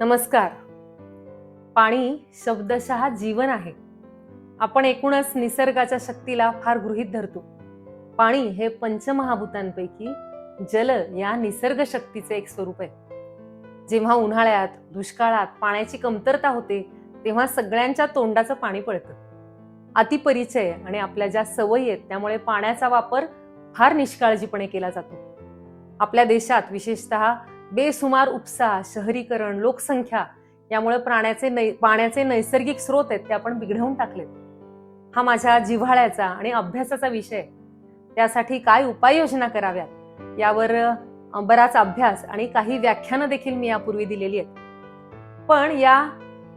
नमस्कार. पाणी शब्दशः जीवन आहे. आपण एकूणच निसर्गाच्या शक्तीला फार गृहीत धरतो. पाणी हे पंचमहाभूतांपैकी जल या निसर्ग शक्तीचे एक स्वरूप आहे. जेव्हा उन्हाळ्यात दुष्काळात पाण्याची कमतरता होते तेव्हा सगळ्यांच्या तोंडाचं पाणी पळतं अतिपरिचय आणि आपल्या ज्या सवयी आहेत त्यामुळे पाण्याचा वापर फार निष्काळजीपणे केला जातो. आपल्या देशात विशेषतः बेसुमार उपसा शहरीकरण लोकसंख्या यामुळे प्राण्याचे नै पाण्याचे नैसर्गिक स्रोत आहेत ते आपण बिघडवून टाकलेत. हा माझ्या जिव्हाळ्याचा आणि अभ्यासाचा विषय त्यासाठी काय उपाययोजना कराव्यात? यावर बराच अभ्यास आणि काही व्याख्यानं देखील मी यापूर्वी दिलेली आहेत. पण या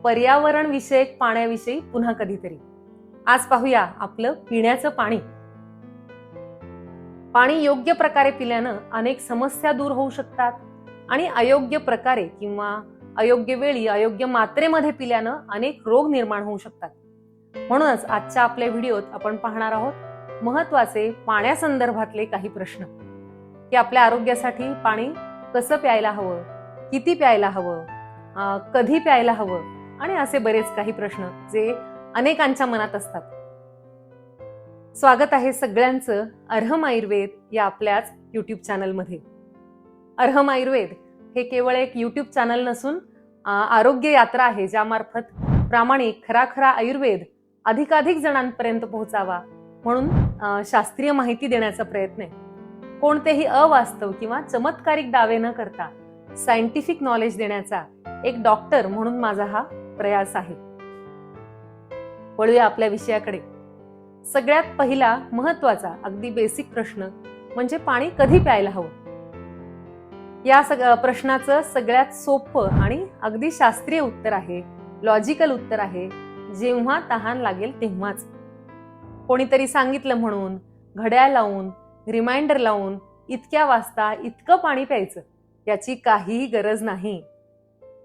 पर्यावरण विषयक पाण्याविषयी पुन्हा कधीतरी. आज पाहूया आपलं पिण्याचं पाणी. पाणी योग्य प्रकारे पिल्यानं अनेक समस्या दूर होऊ शकतात. आणि अयोग्य प्रकारे किंवा अयोग्य वेळी अयोग्य मात्रेमध्ये पिल्यानं अनेक रोग निर्माण होऊ शकतात. म्हणूनच आजच्या आपल्या व्हिडिओत आपण पाहणार आहोत महत्त्वाचे पाण्यासंदर्भातले काही प्रश्न. की आपल्या आरोग्यासाठी पाणी कसं प्यायला हवं किती प्यायला हवं कधी प्यायला हवं आणि असे बरेच काही प्रश्न जे अनेकांच्या मनात असतात. स्वागत आहे सगळ्यांचं अर्हम आयुर्वेद या आपल्याच युट्यूब चॅनलमध्ये अर्हम आयुर्वेद हे केवळ एक यूट्यूब चॅनल नसून आरोग्य यात्रा आहे ज्यामार्फत प्रामाणिक खरा खरा आयुर्वेद अधिकाधिक जणांपर्यंत पोहोचावा म्हणून शास्त्रीय माहिती देण्याचा प्रयत्न आहे. कोणतेही अवास्तव किंवा चमत्कारिक दावे न करता सायंटिफिक नॉलेज देण्याचा एक डॉक्टर म्हणून माझा हा प्रयास आहे. वळूया आपल्या विषयाकडे. सगळ्यात पहिला महत्त्वाचा अगदी बेसिक प्रश्न म्हणजे पाणी कधी प्यायला हवं? या सग प्रश्नाचं सगळ्यात सोपं आणि अगदी शास्त्रीय उत्तर आहे लॉजिकल उत्तर आहे जेव्हा तहान लागेल तेव्हाच. कोणीतरी सांगितलं म्हणून घड्याळ लावून रिमाइंडर लावून इतक्या वाजता इतकं पाणी प्यायचं याची काहीही गरज नाही.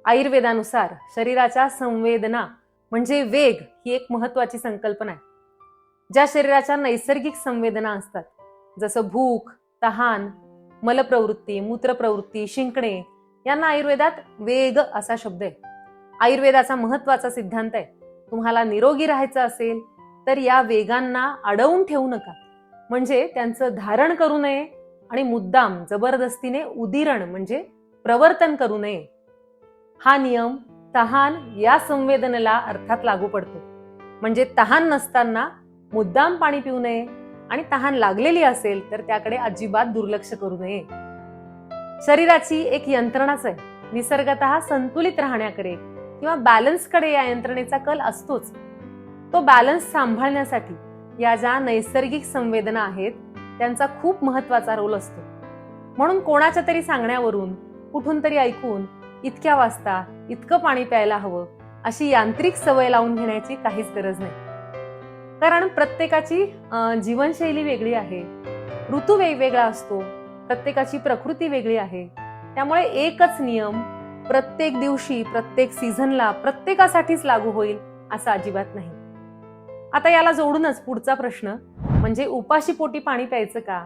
आयुर्वेदानुसार शरीराच्या संवेदना म्हणजे वेग ही एक महत्वाची संकल्पना आहे. ज्या शरीराच्या नैसर्गिक संवेदना असतात जसं भूक तहान मलप्रवृत्ती मूत्रप्रवृत्ती शिंकणे यांना आयुर्वेदात वेग असा शब्द आहे. आयुर्वेदाचा महत्त्वाचा सिद्धांत आहे. तुम्हाला निरोगी राहायचं असेल तर या वेगांना अडवून ठेवू नका. म्हणजे त्यांचं धारण करू नये आणि मुद्दाम जबरदस्तीने उदिरण म्हणजे प्रवर्तन करू नये. हा नियम तहान या संवेदनेला अर्थात लागू पडतो. म्हणजे तहान नसताना मुद्दाम पाणी पिऊ नये आणि तहान लागलेली असेल तर त्याकडे अजिबात दुर्लक्ष करू नये. शरीराची एक यंत्रणाच आहे. निसर्गत संतुलित राहण्याकडे किंवा बॅलन्सकडे या यंत्रणेचा कल असतोच. तो बॅलन्स सांभाळण्यासाठी या ज्या नैसर्गिक संवेदना आहेत त्यांचा खूप महत्त्वाचा रोल असतो. म्हणून कोणाच्या तरी सांगण्यावरून कुठून तरी ऐकून इतक्या वाजता इतकं पाणी प्यायला हवं अशी यांत्रिक सवय लावून घेण्याची काहीच गरज नाही. कारण प्रत्येकाची जीवनशैली वेगळी आहे. ऋतू वेगवेगळा असतो. प्रत्येकाची प्रकृती वेगळी आहे. त्यामुळे एकच नियम प्रत्येक दिवशी प्रत्येक सीझनला प्रत्येकासाठीच लागू होईल असं अजिबात नाही. आता याला जोडूनच पुढचा प्रश्न म्हणजे उपाशी पोटी पाणी प्यायचं का?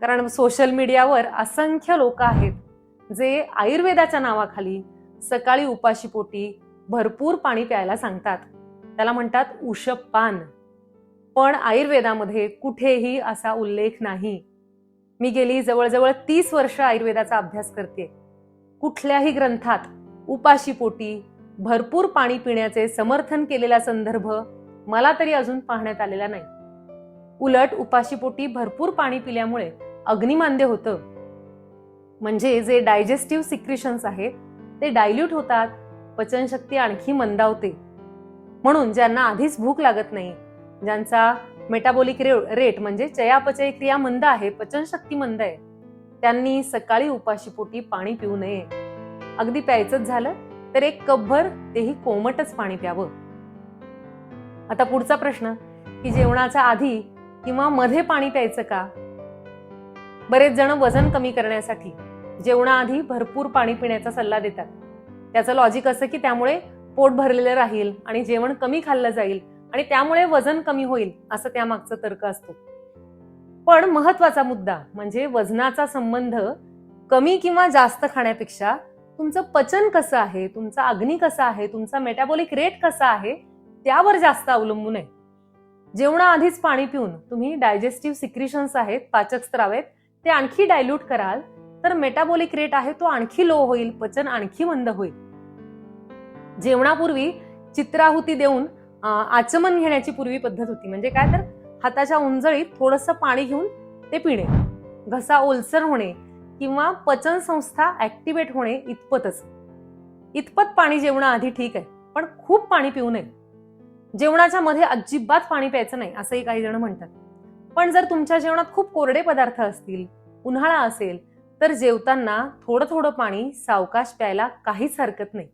कारण सोशल मीडियावर असंख्य लोक आहेत जे आयुर्वेदाच्या नावाखाली सकाळी उपाशी पोटी भरपूर पाणी प्यायला सांगतात. त्याला म्हणतात उषपान पण आयुर्वेदामध्ये कुठेही असा उल्लेख नाही. मी गेली जवळजवळ तीस वर्ष आयुर्वेदाचा अभ्यास करते. कुठल्याही ग्रंथात उपाशी पोटी भरपूर पाणी पिण्याचे समर्थन केलेला संदर्भ मला तरी अजून पाहण्यात आलेला नाही. उलट उपाशीपोटी भरपूर पाणी पिल्यामुळे अग्निमांद्य होतं. म्हणजे जे डायजेस्टिव्ह सिक्रिशन्स आहेत ते डायल्यूट होतात पचनशक्ती आणखी मंदावते. म्हणून ज्यांना आधीच भूक लागत नाही ज्यांचा मेटाबॉलिक रेट म्हणजे चयापचय क्रिया मंद आहे पचनशक्ती मंद आहे त्यांनी सकाळी उपाशीपोटी पाणी पिऊ नये. अगदी प्यायचंच झालं तर एक कपभर तेही कोमटच पाणी प्यावं. आता पुढचा प्रश्न की जेवणाच्या आधी किंवा मध्ये पाणी प्यायचं का? बरेच जण वजन कमी करण्यासाठी जेवणाआधी भरपूर पाणी पिण्याचा सल्ला देतात. त्याचं लॉजिक असं की त्यामुळे पोट भरलेलं राहील आणि जेवण कमी खाल्लं जाईल आणि त्यामुळे वजन कमी होईल असं त्यामागचा तर्क असतो. पण महत्त्वाचा मुद्दा म्हणजे वजनाचा संबंध कमी किंवा जास्त खाण्यापेक्षा तुमचं पचन कसं आहे तुमचा अग्नी कसा आहे तुमचा मेटाबॉलिक रेट कसा आहे त्यावर जास्त अवलंबून आहे. जेवणाआधीच पाणी पिऊन तुम्ही डायजेस्टिव्ह सिक्रिशन्स आहेत पाचक स्त्राव आहेत ते आणखी डायल्यूट कराल तर मेटाबॉलिक रेट आहे तो आणखी लो होईल पचन आणखी मंद होईल. जेवणापूर्वी चित्राहुती देऊन आचमन घेण्याची पूर्वी पद्धत होती. म्हणजे काय तर हाताच्या उंजळीत थोडंसं पाणी घेऊन ते पिणे. घसा ओलसर होणे किंवा पचन संस्था ऍक्टिव्हेट होणे इतपतच. इतपत पाणी जेवणाआधी ठीक आहे पण खूप पाणी पिऊ नये. जेवणाच्या मध्ये अजिबात पाणी प्यायचं नाही असंही काही जण म्हणतात. पण जर तुमच्या जेवणात खूप कोरडे पदार्थ असतील उन्हाळा असेल तर जेवताना थोडं थोडं पाणी सावकाश प्यायला काहीच हरकत नाही.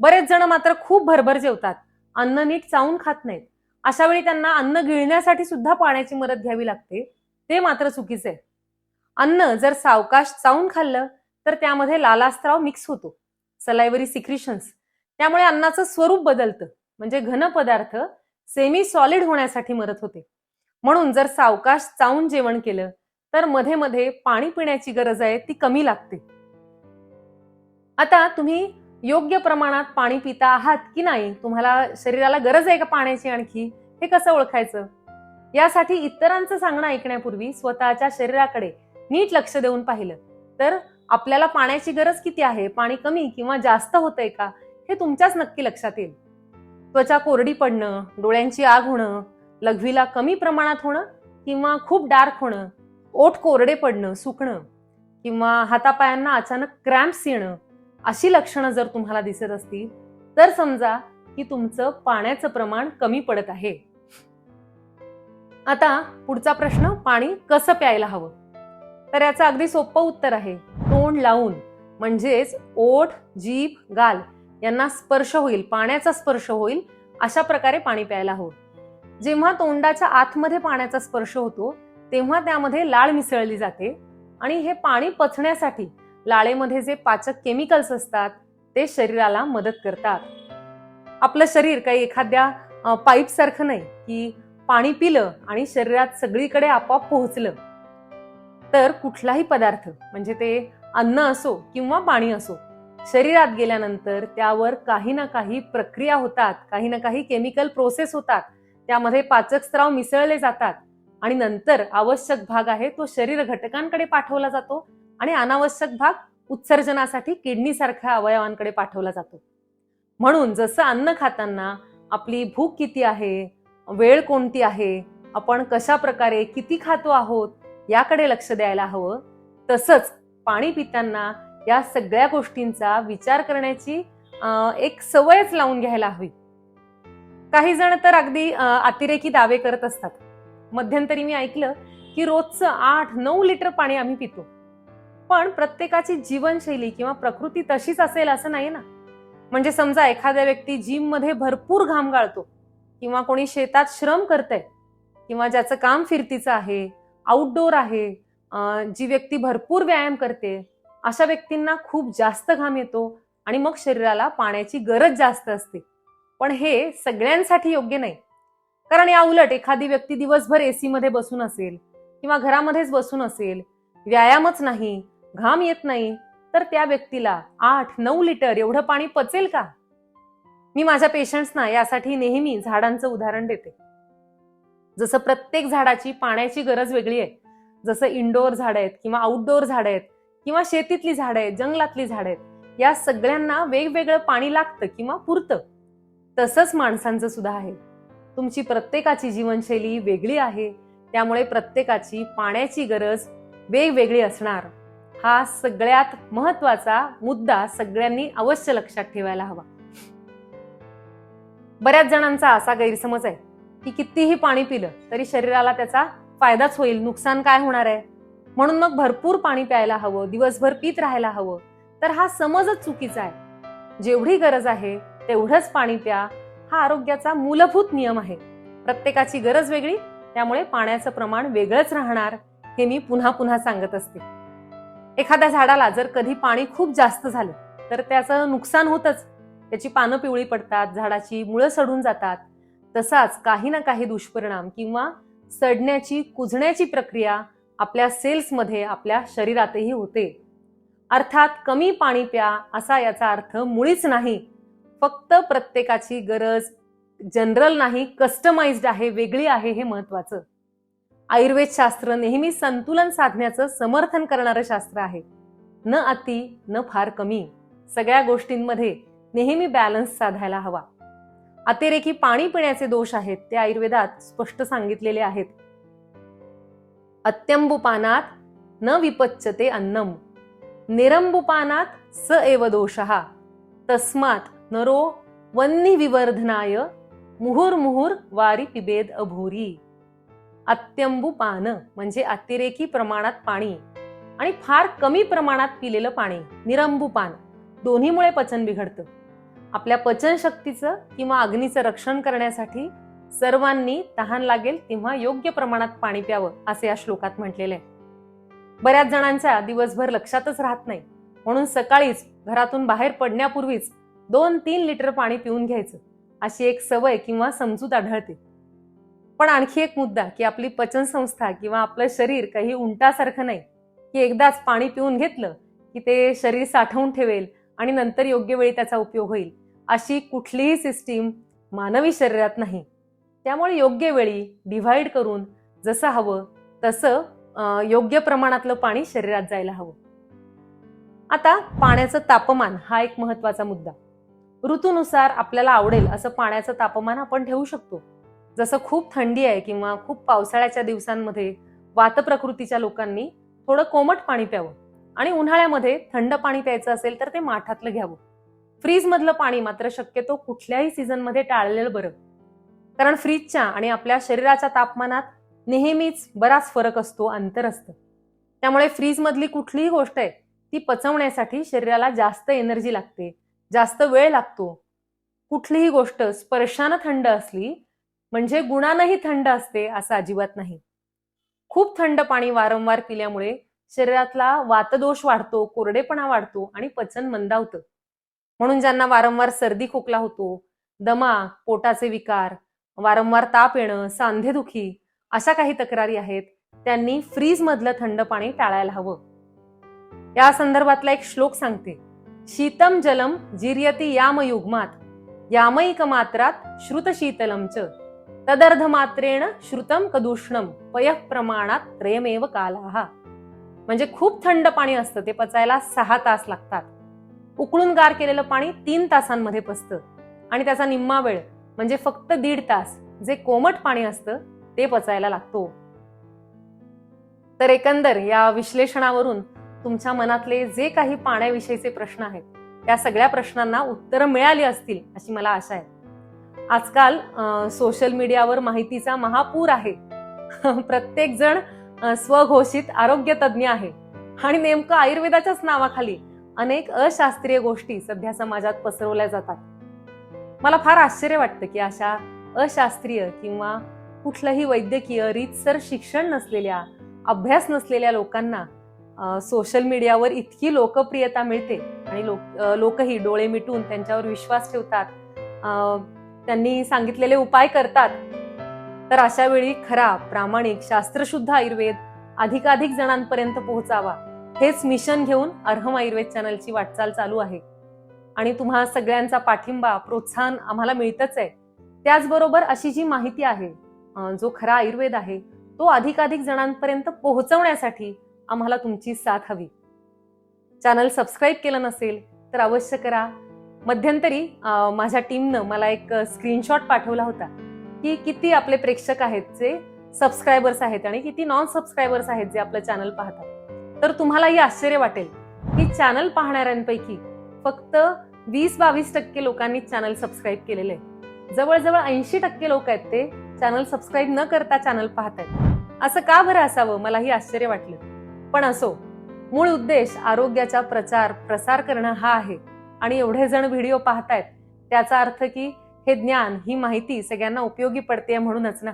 बरेच जण मात्र खूप भरभर जेवतात. अन्न नीट चावून खात नाहीत. अशा वेळी त्यांना अन्न गिळण्यासाठी सुद्धा पाण्याची मदत घ्यावी लागते. ते मात्र चुकीचे आहे अन्न जर सावकाश चावून खाल्लं तर त्यामध्ये लालास्त्राव मिक्स होतो. सलायवरी सिक्रिशन्स त्यामुळे अन्नाचं स्वरूप बदलतं. म्हणजे घन पदार्थ सेमी सॉलिड होण्यासाठी मदत होते. म्हणून जर सावकाश चावून जेवण केलं तर मध्ये मध्ये पाणी पिण्याची गरज आहे ती कमी लागते. आता तुम्ही योग्य प्रमाणात पाणी पिता आहात की नाही? तुम्हाला शरीराला गरज आहे का पाण्याची आणखी? हे कसं ओळखायचं? यासाठी इतरांचं सांगणं ऐकण्यापूर्वी स्वतःच्या शरीराकडे नीट लक्ष देऊन पाहिलं. तर आपल्याला पाण्याची गरज किती आहे? पाणी कमी किंवा जास्त होतंय का? हे तुमच्याच नक्की लक्षात येईल. त्वचा कोरडी पडणं डोळ्यांची आग होणं लघवीला कमी प्रमाणात होणं किंवा खूप डार्क होणं ओठ कोरडे पडणं सुकणं किंवा हातापायांना अचानक क्रॅम्प्स येणं अशी लक्षणं जर तुम्हाला दिसत असतील तर समजा की तुमचं पाण्याचं प्रमाण कमी पडत आहे. आता पुढचा प्रश्न पाणी कसं प्यायला हवं? तर याचं अगदी सोपं उत्तर आहे तोंड लावून म्हणजेच ओठ जीभ गाल यांना स्पर्श होईल पाण्याचा स्पर्श होईल अशा प्रकारे पाणी प्यायला हवं. जेव्हा तोंडाच्या आतमध्ये पाण्याचा स्पर्श होतो तेव्हा त्यामध्ये लाळ मिसळली जाते आणि हे पाणी पचण्यासाठी लाळेमध्ये जे पाचक केमिकल्स असतात ते शरीराला मदत करतात. आपलं शरीर काही एखाद्या पाईपसारखं नाही की पाणी पिलं आणि शरीरात सगळीकडे आपोआप पोहोचलं. तर कुठलाही पदार्थ म्हणजे ते अन्न असो किंवा पाणी असो शरीरात गेल्यानंतर त्यावर काही ना काही प्रक्रिया होतात काही ना काही केमिकल प्रोसेस होतात. त्यामध्ये पाचक स्त्राव मिसळले जातात आणि नंतर आवश्यक भाग आहे तो शरीर घटकांकडे पाठवला जातो. आणि अनावश्यक भाग उत्सर्जनासाठी किडनी सारख्या अवयवांकडे पाठवला जातो. म्हणून जसं अन्न खाताना आपली भूक किती आहे वेळ कोणती आहे आपण कशा प्रकारे किती खातो आहोत याकडे लक्ष द्यायला हवं. तसंच पाणी पिताना या सगळ्या गोष्टींचा विचार करण्याची एक सवयच लावून घ्यायला हवी. काही जण तर अगदी अतिरेकी दावे करत असतात. मध्यंतरी मी ऐकलं की रोजचं आठ नऊ लिटर पाणी आम्ही पितो. पण प्रत्येकाची जीवनशैली किंवा प्रकृती तशीच असेल असं नाही ना? म्हणजे समजा एखाद्या व्यक्ती जिममध्ये भरपूर घाम गाळतो किंवा कोणी शेतात श्रम करतंय किंवा ज्याचं काम फिरतीचं आहे आउटडोर आहे जी व्यक्ती भरपूर व्यायाम करते अशा व्यक्तींना खूप जास्त घाम येतो आणि मग शरीराला पाण्याची गरज जास्त असते. पण हे सगळ्यांसाठी योग्य नाही. कारण या उलट एखादी व्यक्ती दिवसभर एसीमध्ये बसून असेल किंवा घरामध्येच बसून असेल व्यायामच नाही घाम येत नाही तर त्या व्यक्तीला आठ नऊ लिटर एवढं पाणी पचेल का? मी माझ्या पेशंट्सना यासाठी नेहमी झाडांचं उदाहरण देते. जसं प्रत्येक झाडाची पाण्याची गरज वेगळी आहे. जसं इनडोअर झाड आहेत किंवा आउटडोअर झाड आहेत किंवा शेतीतली झाडं आहेत जंगलातली झाडं आहेत या सगळ्यांना वेगवेगळं पाणी लागतं किंवा पुरतं. तसंच माणसांचं सुद्धा आहे. तुमची प्रत्येकाची जीवनशैली वेगळी आहे. त्यामुळे प्रत्येकाची पाण्याची गरज वेगवेगळी असणार. हा सगळ्यात महत्त्वाचा मुद्दा सगळ्यांनी अवश्य लक्षात ठेवायला हवा. बऱ्याच जणांचा असा गैरसमज आहे की कितीही पाणी पिलं तरी शरीराला त्याचा फायदाच होईल नुकसान काय होणार आहे? म्हणून मग भरपूर पाणी प्यायला हवं दिवसभर पीत राहायला हवं. तर हा समजच चुकीचा आहे. जेवढी गरज आहे तेवढंच पाणी प्या. हा आरोग्याचा मूलभूत नियम आहे. प्रत्येकाची गरज वेगळी त्यामुळे पाण्याचं प्रमाण वेगळंच राहणार हे मी पुन्हा पुन्हा सांगत असते. एखाद्या झाडाला जर कधी पाणी खूप जास्त झालं तर त्याचं नुकसान होतच. त्याची पानं पिवळी पडतात झाडाची मुळं सडून जातात. तसाच काही ना काही दुष्परिणाम किंवा सडण्याची कुजण्याची प्रक्रिया आपल्या सेल्समध्ये आपल्या शरीरातही होते. अर्थात कमी पाणी प्या असा याचा अर्थ मुळीच नाही. फक्त प्रत्येकाची गरज जनरल नाही कस्टमाइज्ड आहे वेगळी आहे हे महत्वाचं आयुर्वेद शास्त्र नेहमी संतुलन साधण्याचं समर्थन करणारं शास्त्र आहे. न अति न फार कमी सगळ्या गोष्टींमध्ये नेहमी बॅलन्स साधायला हवा. अतिरेकी पाणी पिण्याचे दोष आहेत ते आयुर्वेदात स्पष्ट सांगितलेले आहेत. अत्यंबुपानात न विपच्यते अन्नम. निरंबुपानात स एव दोषः. तस्मात नरो वन्नी विवर्धनाय मुहुर्मुहुर वारी पिबेद अभूरी. अत्यंबुपान म्हणजे अतिरेकी प्रमाणात पाणी आणि फार कमी प्रमाणात पिलेलं पाणी निरंबुपान दोन्हीमुळे पचन बिघडतं. आपल्या पचनशक्तीचं किंवा अग्नीचं रक्षण करण्यासाठी सर्वांनी तहान लागेल तेव्हा योग्य प्रमाणात पाणी प्यावं असे या श्लोकात म्हटलेले आहे. बऱ्याच जणांच्या दिवसभर लक्षातच राहत नाही. म्हणून सकाळीच घरातून बाहेर पडण्यापूर्वीच दोन तीन लिटर पाणी पिऊन घ्यायचं. अशी एक सवय किंवा समजूत आढळते. पण आणखी एक मुद्दा की आपली पचनसंस्था किंवा आपलं शरीर काही उंटासारखं नाही की एकदाच पाणी पिऊन घेतलं की ते शरीर साठवून ठेवेल आणि नंतर योग्य वेळी त्याचा उपयोग होईल अशी कुठलीही सिस्टीम मानवी शरीरात नाही. त्यामुळे योग्य वेळी डिव्हाइड करून जसं हवं तसं योग्य प्रमाणातलं पाणी शरीरात जायला हवं. आता पाण्याचं तापमान हा एक महत्त्वाचा मुद्दा. ऋतूनुसार आपल्याला आवडेल असं पाण्याचं तापमान आपण ठेवू शकतो. जसं खूप थंडी आहे किंवा खूप पावसाळ्याच्या दिवसांमध्ये वातप्रकृतीच्या लोकांनी थोडं कोमट पाणी प्यावं आणि उन्हाळ्यामध्ये थंड पाणी प्यायचं असेल तर ते माठातलं घ्यावं. फ्रीज मधलं पाणी मात्र शक्यतो कुठल्याही सीझनमध्ये टाळलेलं बरं. कारण फ्रीजच्या आणि आपल्या शरीराच्या तापमानात नेहमीच बराच फरक असतो अंतर असतं. त्यामुळे फ्रीज मधली कुठलीही गोष्ट आहे ती पचवण्यासाठी शरीराला जास्त एनर्जी लागते जास्त वेळ लागतो. कुठलीही गोष्ट स्पर्शानं थंड असली म्हणजे गुणानंही थंड असते असं अजिबात नाही. खूप थंड पाणी वारंवार पिल्यामुळे शरीरातला वातदोष वाढतो कोरडेपणा वाढतो आणि पचन मंदावतं म्हणून ज्यांना वारंवार सर्दी खोकला होतो दमा पोटाचे विकार वारंवार ताप येणं सांधेदुखी अशा काही तक्रारी आहेत त्यांनी फ्रीज मधलं थंड पाणी टाळायला हवं. या संदर्भातला एक श्लोक सांगते. शीतम जलम जिर्यती याम युग्मात मात्रात श्रुत शीतलम च. तदर्ध मात्रेण श्रुतम कदूष्णम पय प्रमाणात त्रयमेव कालाहा म्हणजे खूप थंड पाणी असतं ते पचायला सहा तास लागतात. उकळून गार केलेलं पाणी तीन तासांमध्ये पचतं. आणि त्याचा निम्मा वेळ म्हणजे फक्त दीड तास जे कोमट पाणी असतं ते पचायला लागतो. तर एकंदर या विश्लेषणावरून तुमच्या मनातले जे काही पाण्याविषयीचे प्रश्न आहेत त्या सगळ्या प्रश्नांना उत्तरं मिळाली असतील अशी मला आशा आहे. आजकाल सोशल मीडियावर माहितीचा महापूर आहे. प्रत्येक जण स्वघोषित आरोग्य तज्ज्ञ आहे. आणि नेमकं आयुर्वेदाच्याच नावाखाली अनेक अशास्त्रीय गोष्टी सध्या समाजात पसरवल्या जातात. मला फार आश्चर्य वाटतं की अशा अशास्त्रीय किंवा कुठलंही वैद्यकीय रीतसर शिक्षण नसलेल्या अभ्यास नसलेल्या लोकांना सोशल मीडियावर इतकी लोकप्रियता मिळते आणि लोक लोकही डोळे मिटून त्यांच्यावर विश्वास ठेवतात. त्यांनी सांगितलेले उपाय करतात. तर अशा वेळी खरा प्रामाणिक शास्त्रशुद्ध आयुर्वेद अधिकाधिक जणांपर्यंत पोहोचावा. हेच मिशन घेऊन अर्हम आयुर्वेद चॅनलची वाटचाल चालू आहे. आणि तुम्हा सगळ्यांचा पाठिंबा प्रोत्साहन आम्हाला मिळतच आहे. त्याचबरोबर अशी जी माहिती आहे जो खरा आयुर्वेद आहे तो अधिकाधिक जणांपर्यंत पोहोचवण्यासाठी आम्हाला तुमची साथ हवी. चॅनल सबस्क्राईब केलं नसेल तर अवश्य करा. मध्यंतरी माझ्या टीमनं मला एक स्क्रीनशॉट पाठवला होता की किती आपले प्रेक्षक आहेत जे सबस्क्रायबर्स आहेत आणि किती नॉन सबस्क्रायबर्स आहेत जे आपलं चॅनल पाहतात. तर तुम्हालाही आश्चर्य वाटेल की चॅनल पाहणाऱ्यांपैकी फक्त वीस बावीस टक्के लोकांनी चॅनल सबस्क्राईब केलेले आहे जवळजवळ ऐंशी टक्के लोक आहेत ते चॅनल सबस्क्राईब न करता चॅनल पाहत आहेत. असं का बरं असावं? मलाही आश्चर्य वाटलं. पण असो मूळ उद्देश आरोग्याचा प्रचार प्रसार करणं हा आहे. आणि एवढे जण व्हिडिओ पाहतायत त्याचा अर्थ की हे ज्ञान ही माहिती सगळ्यांना उपयोगी पडते म्हणूनच ना?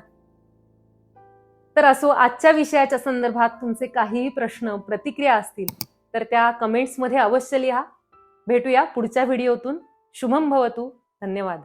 तर असो आजच्या विषयाच्या संदर्भात तुमचे काहीही प्रश्न प्रतिक्रिया असतील तर त्या कमेंट्समध्ये अवश्य लिहा. भेटूया पुढच्या व्हिडिओतून. शुभम भवतू. धन्यवाद.